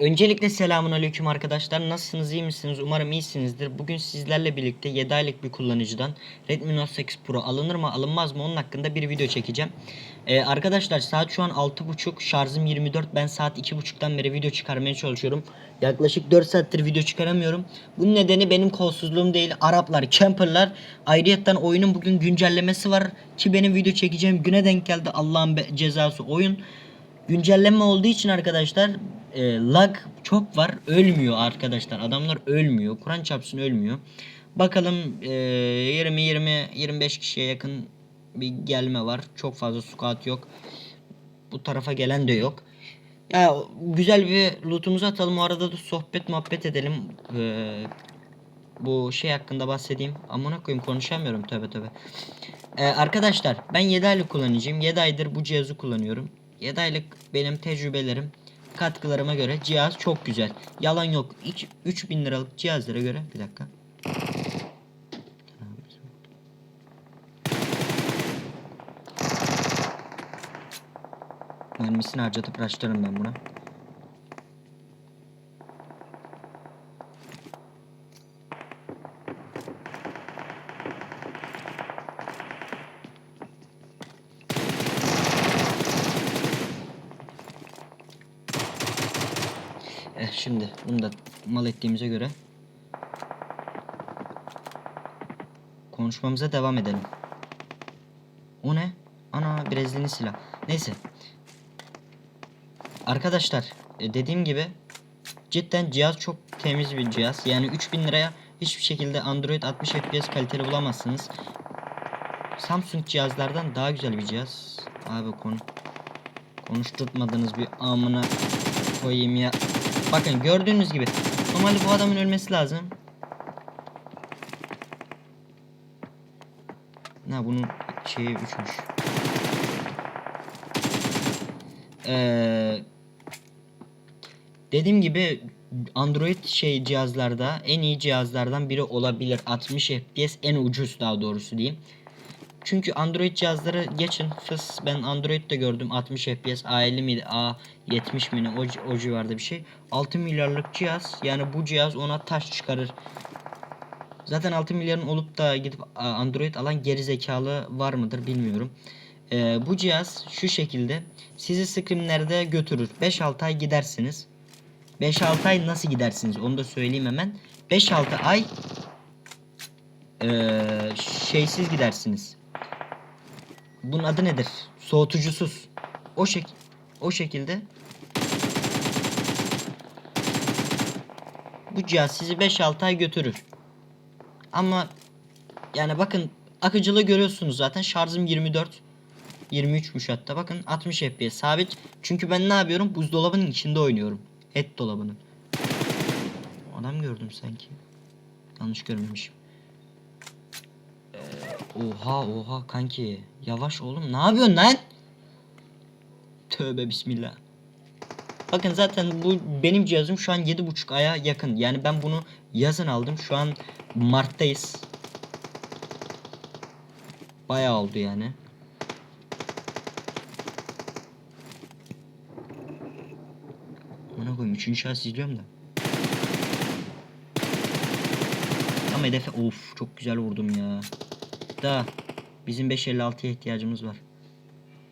Öncelikle selamun aleyküm arkadaşlar. Nasılsınız, iyi misiniz? Umarım iyisinizdir. Bugün sizlerle birlikte 7 aylık bir kullanıcıdan Redmi Note 8 Pro alınır mı alınmaz mı onun hakkında bir video çekeceğim. Ee, arkadaşlar saat şu an 6.30 şarjım 24 ben saat 2.30'dan beri video çıkarmaya çalışıyorum. Yaklaşık 4 saattir video çıkaramıyorum. Bunun nedeni benim kolsuzluğum değil Araplar, camperlar. Ayrıyetten oyunun bugün güncellemesi var ki benim video çekeceğim güne denk geldi Allah'ın cezası oyun. Güncelleme olduğu için arkadaşlar e, lag çok var. Ölmüyor arkadaşlar. Adamlar ölmüyor. Kur'an çarpsın ölmüyor. Bakalım e, 20 20 25 kişiye yakın bir gelme var. Çok fazla squad yok. Bu tarafa gelen de yok. Ya güzel bir lootumuzu atalım. O arada da sohbet muhabbet edelim. E, bu şey hakkında bahsedeyim. Amına koyayım konuşamıyorum tövbe tövbe. Ee, arkadaşlar ben 7 aylık kullanıcıyım. 7 aydır bu cihazı kullanıyorum. 7 aylık benim tecrübelerim katkılarıma göre cihaz çok güzel. Yalan yok. İç- 3000 liralık cihazlara göre bir dakika. Mermisini harcatıp raşlarım ben buna. Eh şimdi bunu da mal ettiğimize göre konuşmamıza devam edelim. O ne? Ana brezlini silah. Neyse. Arkadaşlar e, dediğim gibi cidden cihaz çok temiz bir cihaz. Yani 3000 liraya hiçbir şekilde Android 60 FPS kaliteli bulamazsınız. Samsung cihazlardan daha güzel bir cihaz. Abi konu konuşturtmadınız bir amına koyayım ya. Bakın gördüğünüz gibi normalde bu adamın ölmesi lazım. Ne bunun şeyi üçmüş. Ee, dediğim gibi Android şey cihazlarda en iyi cihazlardan biri olabilir. 60 FPS en ucuz daha doğrusu diyeyim. Çünkü Android cihazları geçin. Fıs ben Android'de gördüm 60 FPS A50 miydi A70 mi ne o, o civarda bir şey. 6 milyarlık cihaz yani bu cihaz ona taş çıkarır. Zaten 6 milyarın olup da gidip Android alan geri zekalı var mıdır bilmiyorum. Ee, bu cihaz şu şekilde sizi scrimlerde götürür. 5-6 ay gidersiniz. 5-6 ay nasıl gidersiniz onu da söyleyeyim hemen. 5-6 ay ee, şeysiz gidersiniz. Bunun adı nedir? Soğutucusuz. O şek o şekilde bu cihaz sizi 5-6 ay götürür. Ama yani bakın akıcılığı görüyorsunuz zaten. Şarjım 24 23'müş hatta. Bakın 60 FPS sabit. Çünkü ben ne yapıyorum? Buzdolabının içinde oynuyorum. Et dolabının. Adam gördüm sanki. Yanlış görmemişim. Oha oha kanki. Yavaş oğlum. Ne yapıyorsun lan? Tövbe bismillah. Bakın zaten bu benim cihazım şu an 7.5 aya yakın. Yani ben bunu yazın aldım. Şu an Mart'tayız. Bayağı oldu yani. Ona koyayım 3. şahıs izliyorum da. Tam hedefe of çok güzel vurdum ya. Da bizim 556'ya ihtiyacımız var.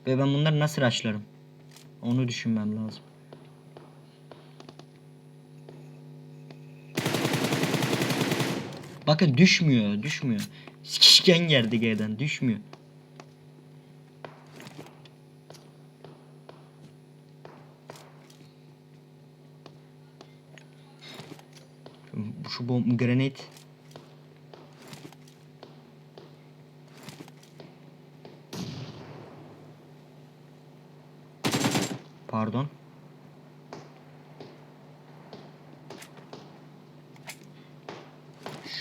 Ve ben bunları nasıl açlarım? Onu düşünmem lazım. Bakın düşmüyor, düşmüyor. Sikişken geldi G'den, düşmüyor. Şu- bomb granate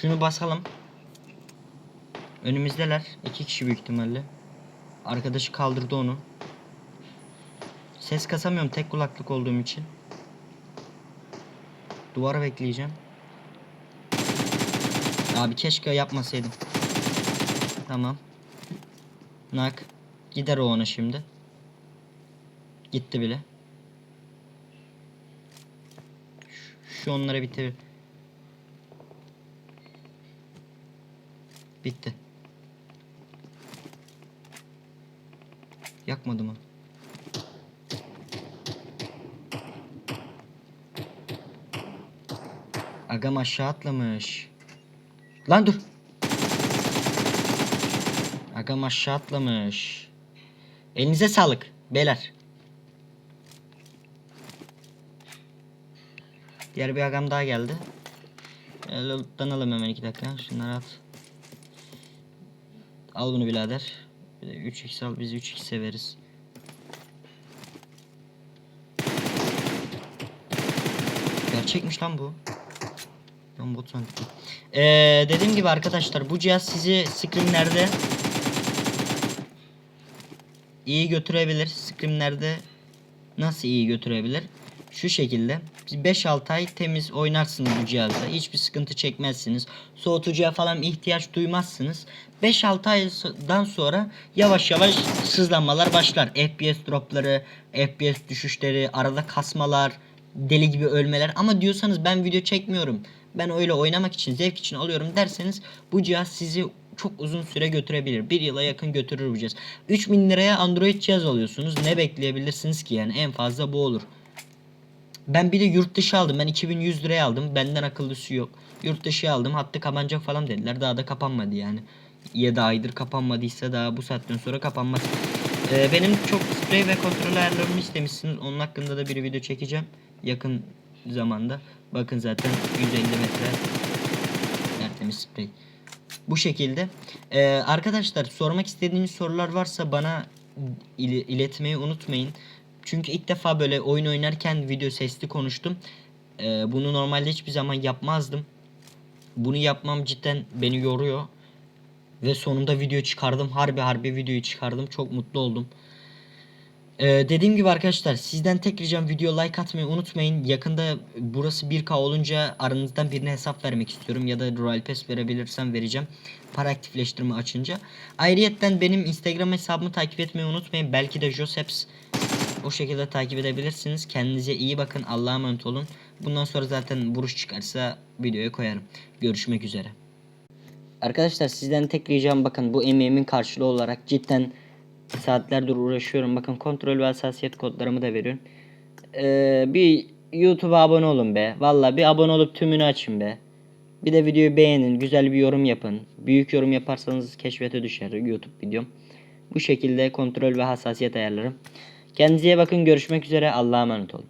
Şunu basalım. Önümüzdeler. iki kişi büyük ihtimalle. Arkadaşı kaldırdı onu. Ses kasamıyorum tek kulaklık olduğum için. Duvara bekleyeceğim. Abi keşke yapmasaydım. Tamam. Nak. Gider o ona şimdi. Gitti bile. Şu onları bitir. Bitti. Yakmadı mı? Agam aşağı atlamış. Lan dur. Agam aşağı atlamış. Elinize sağlık beyler. Diğer bir agam daha geldi. Ee, Lootlanalım hemen iki dakika. Şunları at. Al bunu birader. Bir de 3x al. Biz 3x severiz. Gerçekmiş lan bu. Ben bot zannettim. Ee, dediğim gibi arkadaşlar bu cihaz sizi scrimlerde iyi götürebilir. Scrimlerde nasıl iyi götürebilir? Şu şekilde 5-6 ay temiz oynarsınız bu cihazda. Hiçbir sıkıntı çekmezsiniz. Soğutucuya falan ihtiyaç duymazsınız. 5-6 aydan sonra yavaş yavaş sızlanmalar başlar. FPS dropları, FPS düşüşleri, arada kasmalar, deli gibi ölmeler. Ama diyorsanız ben video çekmiyorum. Ben öyle oynamak için, zevk için alıyorum derseniz bu cihaz sizi çok uzun süre götürebilir. Bir yıla yakın götürür bu cihaz. 3000 liraya Android cihaz alıyorsunuz. Ne bekleyebilirsiniz ki yani en fazla bu olur. Ben bir de yurt dışı aldım. Ben 2100 liraya aldım. Benden akıllısı yok. Yurt dışı aldım. Hattı kapanacak falan dediler. Daha da kapanmadı yani. 7 aydır kapanmadıysa daha bu saatten sonra kapanmaz. Ee, benim çok sprey ve kontrol ayarlarımı istemişsiniz. Onun hakkında da bir video çekeceğim. Yakın zamanda. Bakın zaten 150 metre tertemiz sprey. Bu şekilde. Ee, arkadaşlar sormak istediğiniz sorular varsa bana il- iletmeyi unutmayın. Çünkü ilk defa böyle oyun oynarken video sesli konuştum. Ee, bunu normalde hiçbir zaman yapmazdım. Bunu yapmam cidden beni yoruyor. Ve sonunda video çıkardım. Harbi harbi videoyu çıkardım. Çok mutlu oldum. Ee, dediğim gibi arkadaşlar sizden tek ricam video like atmayı unutmayın. Yakında burası 1K olunca aranızdan birine hesap vermek istiyorum. Ya da Royal Pass verebilirsem vereceğim. Para aktifleştirme açınca. Ayrıyetten benim Instagram hesabımı takip etmeyi unutmayın. Belki de Joseps o şekilde takip edebilirsiniz. Kendinize iyi bakın. Allah'a emanet olun. Bundan sonra zaten vuruş çıkarsa videoya koyarım. Görüşmek üzere. Arkadaşlar sizden tek ricam bakın bu emeğimin karşılığı olarak cidden saatlerdir uğraşıyorum. Bakın kontrol ve hassasiyet kodlarımı da veriyorum. Ee, bir YouTube'a abone olun be. Valla bir abone olup tümünü açın be. Bir de videoyu beğenin. Güzel bir yorum yapın. Büyük yorum yaparsanız keşfete düşer YouTube videom. Bu şekilde kontrol ve hassasiyet ayarlarım. Kendinize bakın. Görüşmek üzere. Allah'a emanet olun.